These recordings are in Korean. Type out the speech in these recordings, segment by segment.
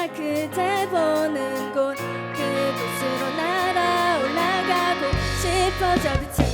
나 그대 보는 곳 그곳으로 날아 올라가고 싶어져 빛이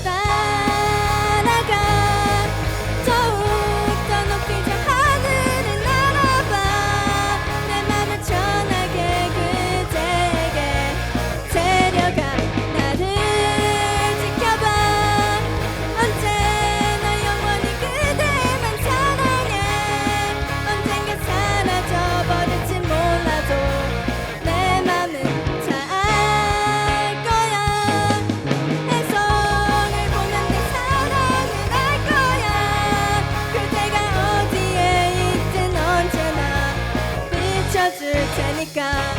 안아줄 테니까.